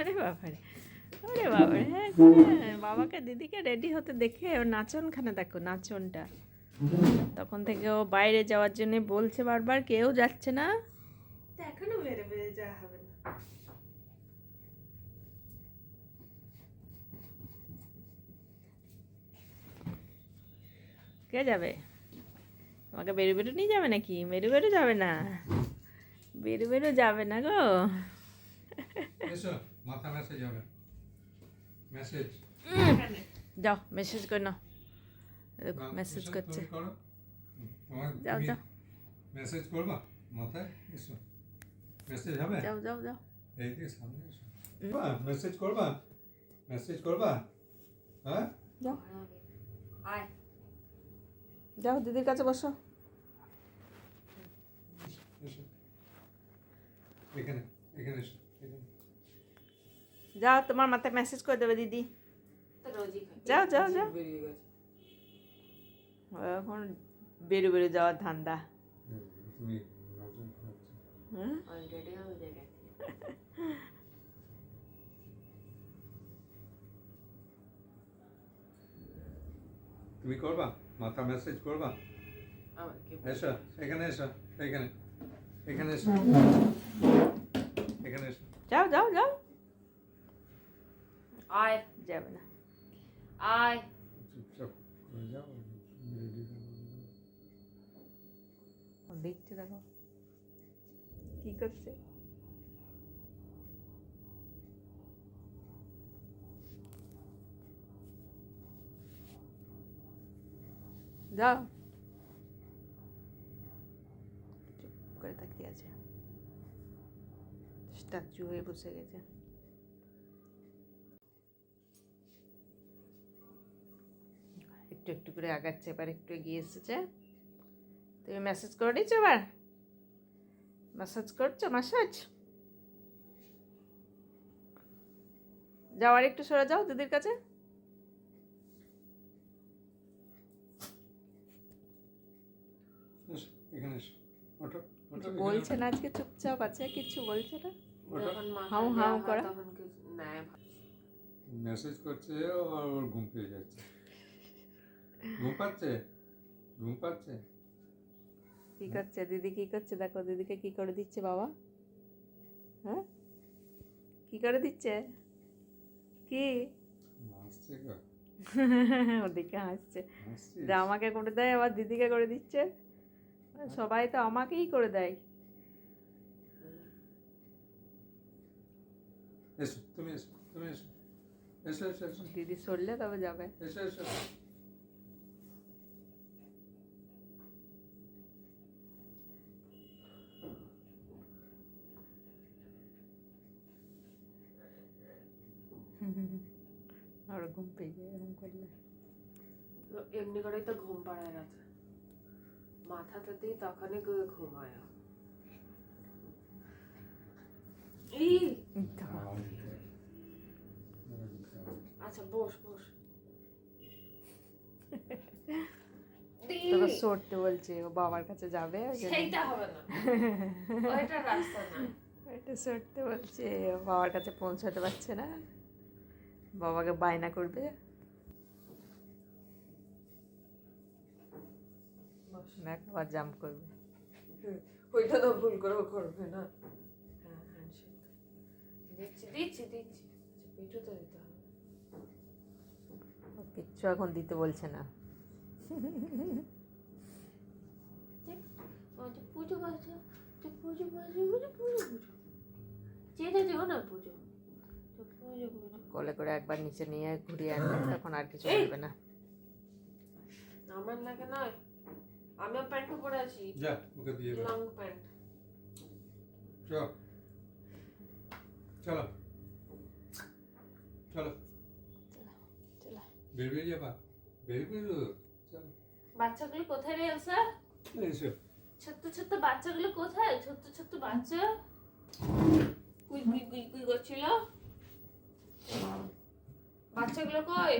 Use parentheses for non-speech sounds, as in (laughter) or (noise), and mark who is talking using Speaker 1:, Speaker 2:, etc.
Speaker 1: আরে বাবারে। আরে বাবারে হ্যাঁ হ্যাঁ, বাবাকে দিদিকে রেডি হতে দেখে ওর নাচনখানে দেখো নাচনটা। তখন থেকে ও বাইরে যাওয়ার জন্য বলছে বারবার কেউ যাচ্ছে না।
Speaker 2: তো এখনও বেড়ে বেড়ে যাওয়া হবে না।
Speaker 1: কে যাবে? আমাকে বেরু বেরু নিয়ে যাবে নাকি? বেরু বেরু যাবে না। বেরু বেরু যাবে না গো।
Speaker 3: এসো। মাথা মেসেজ হবে। মেসেজ
Speaker 1: যাও মেসেজ করে নাও। মেসেজ করছে।
Speaker 3: করো।
Speaker 1: যাও যাও।
Speaker 3: মেসেজ করবা? মাথায়? এসো। মেসেজ হবে?
Speaker 1: যাও যাও যাও।
Speaker 3: এই যে সামনে এসো। মেসেজ করবা? মেসেজ করবা? হ্যাঁ?
Speaker 1: যাও।
Speaker 2: আয়
Speaker 1: যাও দিদির কাছে বসো।
Speaker 3: এখানে এখানে এসো এখানে।
Speaker 1: যাও তোমার মাথায় মেসেজ করে দেবে দিদি।
Speaker 2: তো রোজই খাই
Speaker 1: যাও যাও। যাও এখন বেরু বেরু যাওয়ার ধান্দা।
Speaker 2: হয়ে
Speaker 3: তুমি করবা? মাথা মেসেজ করবা? এসো এখানে এসো এখানে এখানে এসো। এখানে এসো।
Speaker 1: যাও যাও যাও।
Speaker 2: আয়
Speaker 1: যাবে না।
Speaker 2: আয়।
Speaker 1: দেখছে দেখো। কি করছে? যাও। চুপ করে তাকিয়ে আছে। স্ট্যাচু হয়ে বসে গেছে। একটু একটু করে আগাচ্ছে এবার একটু এগিয়ে এসেছে। তুমি মেসেজ করে দিচ্ছো এবার? মেসেজ করছ? মেসেজ যাও আর একটু সরে যাও দিদির কাছে। বলছে না আজকে চুপচাপ আছে? কিছু বলছে না? হাউ হাউ করা।
Speaker 3: মেসেজ করছে আর ওর ঘুম পেয়ে যাচ্ছে। ঘুম পাচ্ছে? ঘুম পাচ্ছে?
Speaker 1: কি করছে? দিদি কি করছে? দেখো দিদিকে কি করে দিচ্ছে বাবা? হ্যাঁ? কি করে দিচ্ছে? কি? (laughs) ওদিকে হাসছে। আমাকে করে দেয় আবার দিদিকে করে দিচ্ছে? সবাই তো আমাকেই করে দেয়।
Speaker 3: এসো তুমি এসো তুমি এসো। এসো এসো
Speaker 1: দিদি সরলে তবে যাবে।
Speaker 3: এসো এসো।
Speaker 1: আর ঘুম পেয়ে যায় এরকম করলে
Speaker 2: এমনি করেই তো ঘুম পাড়ায় মাথাতে দিই তখনই ঘুমায়। আচ্ছা বস বস।
Speaker 1: তোকে সরতে বলছে ও বাবার কাছে যাবে ওই
Speaker 2: সেইটা হবে না। ওইটা রাস্তা না।
Speaker 1: এটা সরতে বলছে বাবার কাছে পৌঁছাতে পারছে না। বাবাকে বায়না করবে। আবার জাম্প করবে।
Speaker 2: ওইটা তো ভুল করে করবে না। হ্যাঁ হ্যান্ডশেক দিচ্ছি দিচ্ছি দিচ্ছি। আচ্ছা তো দিতে হবে।
Speaker 1: ও কিচ্ছু এখন দিতে বলছে না।
Speaker 2: পুজো করছ তো পুজো পুজো পুজো। চেয়ে দিও না পুজো।
Speaker 1: কোলে করে একবার নিচে নিয়ে ঘুরিয়ে আনলে তখন আর কিছু
Speaker 2: এই!
Speaker 1: না।
Speaker 2: আমার লাগে নয়। আমিও প্যান্টও পরে আছি।
Speaker 3: যা ওকে দিয়ে দাও
Speaker 2: লং প্যান্ট।
Speaker 3: চল। চলো। চলো।
Speaker 1: চলো।
Speaker 3: বেরিয়ে যাবা বেরিয়ে চলো।
Speaker 2: বাচ্চাগুলো কোথায় রে এলসা
Speaker 3: এসো।
Speaker 2: ছোট্ট ছোট্ট বাচ্চাগুলো কোথায়? ছোট্ট ছোট্ট বাচ্চা। কুই কুই কুই কুই করছিল। বাচ্চাগুলো কই?